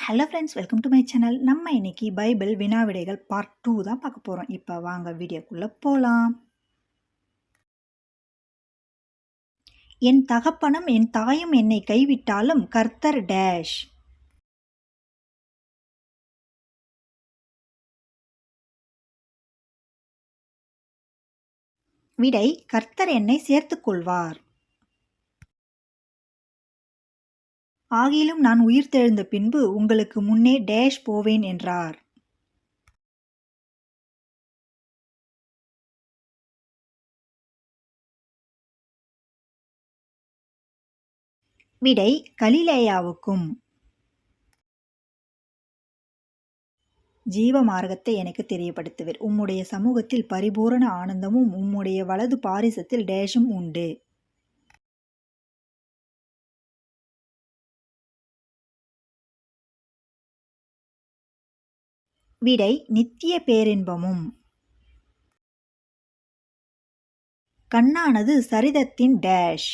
Hello friends welcome to my channel நம்ம இன்னைக்கு Bible வினா விடைகள் பார்ட் டூ தான் பார்க்க போகிறோம் இப்போ வாங்க வீடியோக்குள்ளே போகலாம் என் தகப்பனும் என் தாயும் என்னை கைவிட்டாலும் கர்த்தர் டேஷ் விடை கர்த்தர் என்னை சேர்த்துக்கொள்வார் ஆகிலும் நான் உயிர்த்தெழுந்த பின்பு உங்களுக்கு முன்னே டேஷ் போவேன் என்றார். விடை கலிலேயாவுக்கும். ஜீவ மார்க்கத்தை எனக்கு தெரியப்படுத்துவர். உம்முடைய சமூகத்தில் பரிபூரண ஆனந்தமும் உம்முடைய வலது பாரிசத்தில் டேஷும் உண்டு. விடை நித்திய பேரின்பமும். கண்ணானது சரிதத்தின் டேஷ்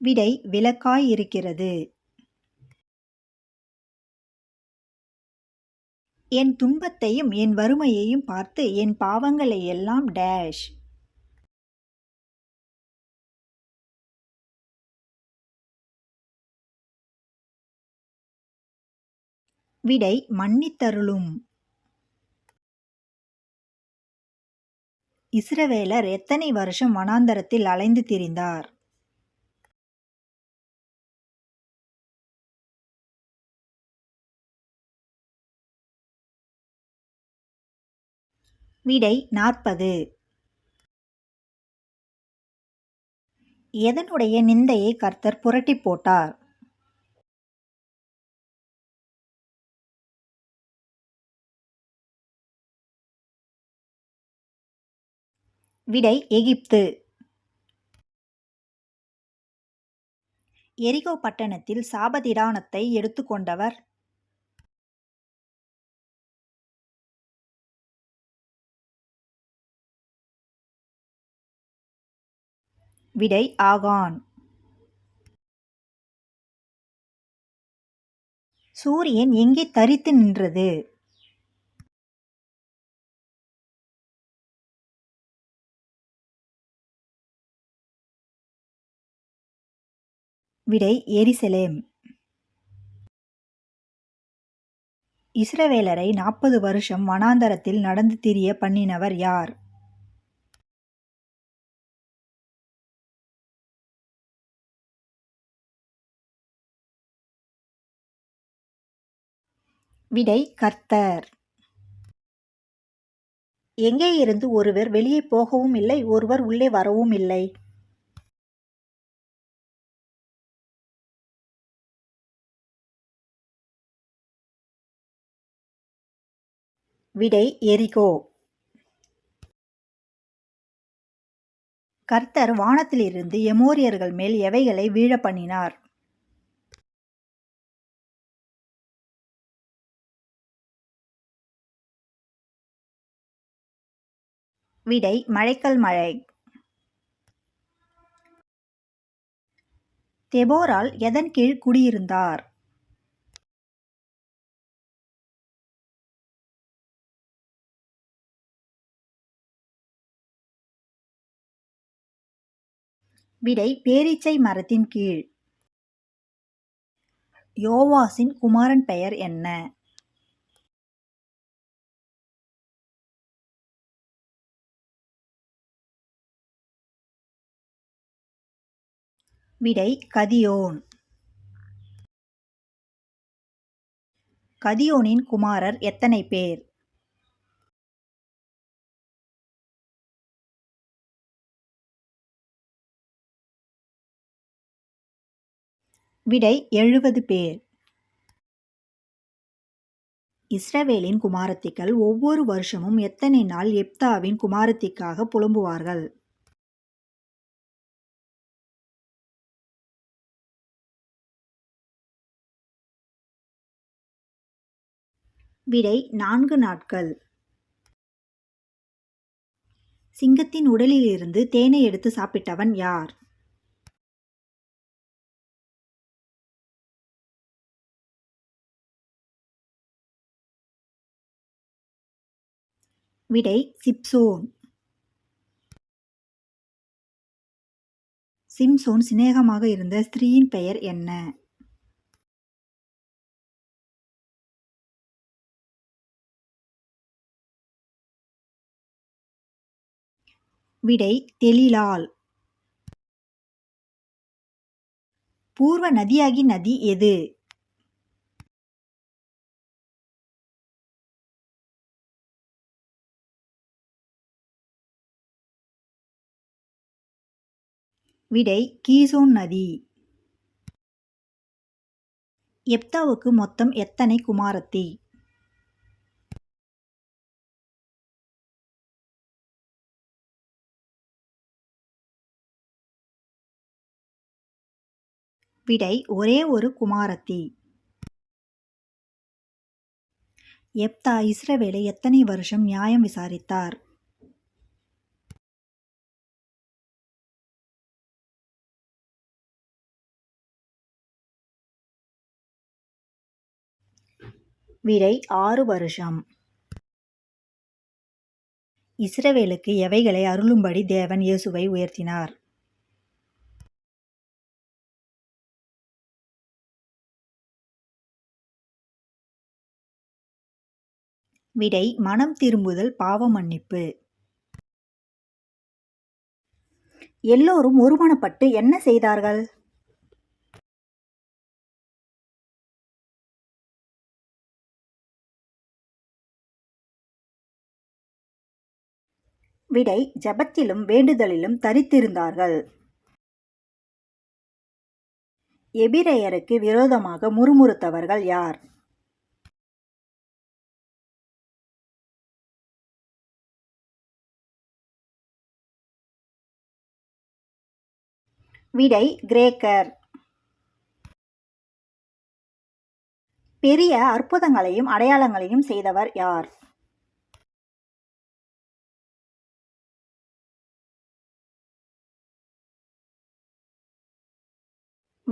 விடை விளக்காய் இருக்கிறது. என் துன்பத்தையும் என் வறுமையையும் பார்த்து என் பாவங்களை எல்லாம் டேஷ் விடை மன்னித்தருளும். இஸ்ரவேலர் எத்தனை வருஷம் வனாந்தரத்தில் அலைந்து திரிந்தார்? விடை நாற்பது. எதனுடைய நிந்தையை கர்த்தர் புரட்டி போட்டார்? விடை எகிப்து. எரிகோ பட்டணத்தில் சாபதிடானத்தை எடுத்துக்கொண்டவர் விடை ஆகான். சூரியன் எங்கே தரித்து நின்றது? விடை எரிசலேம். இஸ்ரவேலரை நாற்பது வருஷம் வனாந்தரத்தில் நடந்து திரிய பண்ணினவர் யார்? விடை கர்த்தர். எங்கே இருந்து ஒருவர் வெளியே போகவும் இல்லை ஒருவர் உள்ளே வரவும் இல்லை. விடை எரிகோ. கர்த்தர் வானத்திலிருந்து எமோரியர்கள் மேல் எவைகளை வீழ பண்ணினார் விடை மழைக்கல் மழை. தெபோரால் எதன் கீழ் குடியிருந்தார்? விடை பேரீச்சை மரத்தின் கீழ். யோவாசின் குமாரன் பெயர் என்ன? விடை கதியோன். கதியோனின் குமாரர் எத்தனை பேர்? விடை எழுபது பேர். இஸ்ரவேலின் குமாரத்திகள் ஒவ்வொரு வருஷமும் எத்தனை நாள் எப்தாவின் குமாரத்திக்காக புலம்புவார்கள்? விடை நான்கு நாட்கள். சிங்கத்தின் உடலிலிருந்து தேனை எடுத்து சாப்பிட்டவன் யார்? விடை சிப்சோன். சிம்சோன் சிநேகமாக இருந்த ஸ்திரீயின் பெயர் என்ன? விடை தெளிலால். பூர்வ நதியாகி நதி எது? விடை கீசோன் நதி. எப்தாவுக்கு மொத்தம் எத்தனை குமாரத்தி? விடை ஒரே ஒரு குமாரத்தி. எப்தா இஸ்ரவேலை எத்தனை வருஷம் நியாயம் விசாரித்தார்? விடை ஆறு வருஷம். இஸ்ரவேலுக்கு எவைகளை அருளும்படி தேவன் இயேசுவை உயர்த்தினார்? விடை மனம் திரும்புதல் பாவ மன்னிப்பு. எல்லோரும் ஒருமனப்பட்டு என்ன செய்தார்கள்? விடை ஜபத்திலும் வேண்டுதலிலும் தரித்திருந்தார்கள். எபிரேயருக்கு விரோதமாக முறுமுறுத்தவர்கள் யார்? விடை கிரேக்கர். பெரிய அற்புதங்களையும் அடையாளங்களையும் செய்தவர் யார்?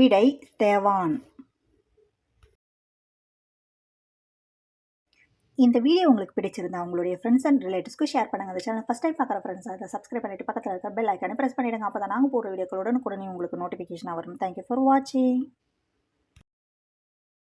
விடை தேவான். இந்த வீடியோ உங்களுக்கு பிடிச்சிருந்தா உங்களுடைய ஃப்ரெண்ட்ஸ் அண்ட் ரிலேட்டிவ்ஸ்க்கு ஷேர் பண்ணுங்க. அந்த சேனல் ஃபஸ்ட் டைம் பார்க்குற ஃப்ரெண்ட்ஸ் அதை சப்ஸ்கிரைப் பண்ணிட்டு பக்கத்தில் இருக்க பெல் ஐக்கானே ப்ரெஸ் பண்ணிடுங்க. அப்போ தான் நாங்கள் போடுற வீடியோக்களுடன் உடனே உங்களுக்கு நோட்டிஃபிகேஷனாக வரும். தேங்க்யூ ஃபார் வாட்சிங்